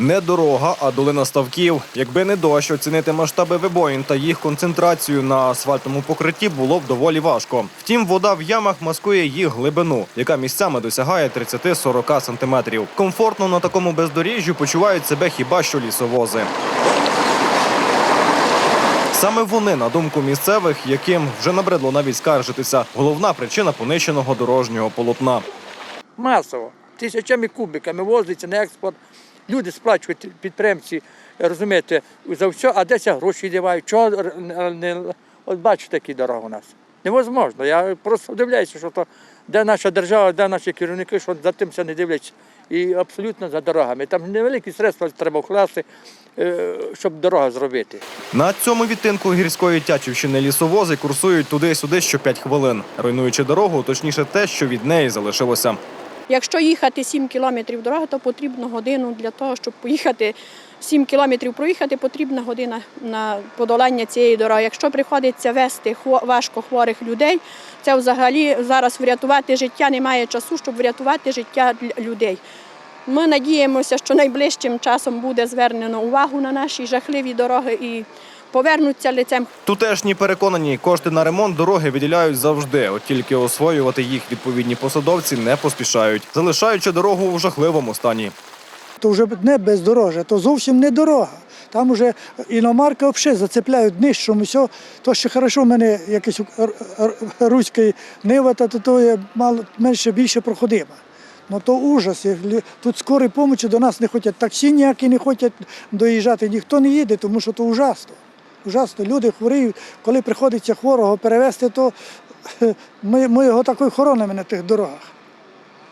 Не дорога, а долина ставків. Якби не дощ, оцінити масштаби вибоїн та їх концентрацію на асфальтному покритті було б доволі важко. Втім, вода в ямах маскує їх глибину, яка місцями досягає 30-40 сантиметрів. Комфортно на такому бездоріжжю почувають себе хіба що лісовози. Саме вони, на думку місцевих, яким вже набридло навіть скаржитися, головна причина понищеного дорожнього полотна. масово, тисячами кубиками возиться на експорт. Люди сплачують підприємці, розумієте, за все, а десь гроші дівають. Чого не от бачите, які дороги у нас. Невозможно. Я просто дивляюся, що то де наша держава, де наші керівники, що за тим все не дивляться. І абсолютно за дорогами. Там невеликі средства треба вкласти, е, щоб дорогу зробити. На цьому відтинку гірської Тячівщини лісовози курсують туди-сюди що 5 хвилин, руйнуючи дорогу, точніше те, що від неї залишилося. Якщо їхати 7 кілометрів дороги, то потрібно годину для того, щоб поїхати 7 кілометрів проїхати, потрібна година на подолання цієї дороги. Якщо приходиться вести важко хворих людей, це взагалі зараз врятувати життя немає часу, щоб врятувати життя людей. Ми надіємося, що найближчим часом буде звернено увагу на наші жахливі дороги і повернуться лицем Тутешні переконані, кошти на ремонт дороги виділяють завжди, от тільки освоювати їх відповідні посадовці не поспішають, залишаючи дорогу у жахливому стані. то вже не бездорожжя, то зовсім не дорога. Там вже іномарки взагалі зацепляють нижчому все. То ще хорошо в мене якась р- р- нива, та то, то є мало менше більше проходима. Ну то ужас. Тут скорої помочі до нас не хочуть, таксі ніякі не хочуть доїжджати, ніхто не їде, тому що то ужасно. Ужасно. Люди хворіють, коли приходиться хворого перевезти, то ми, ми його такою хоронимо на тих дорогах.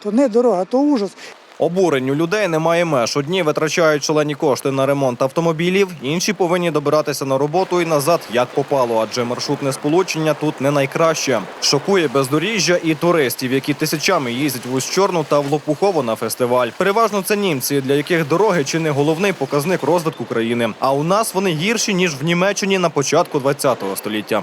То не дорога, то ужас. Обуренню людей немає меж. Одні витрачають шалені кошти на ремонт автомобілів, інші повинні добиратися на роботу і назад як попало, адже маршрутне сполучення тут не найкраще. Шокує бездоріжжя і туристів, які тисячами їздять в Ущорну та в Лопухово на фестиваль. Переважно це німці, для яких дороги чи не головний показник розвитку країни. А у нас вони гірші ніж в Німеччині на початку ХХ століття.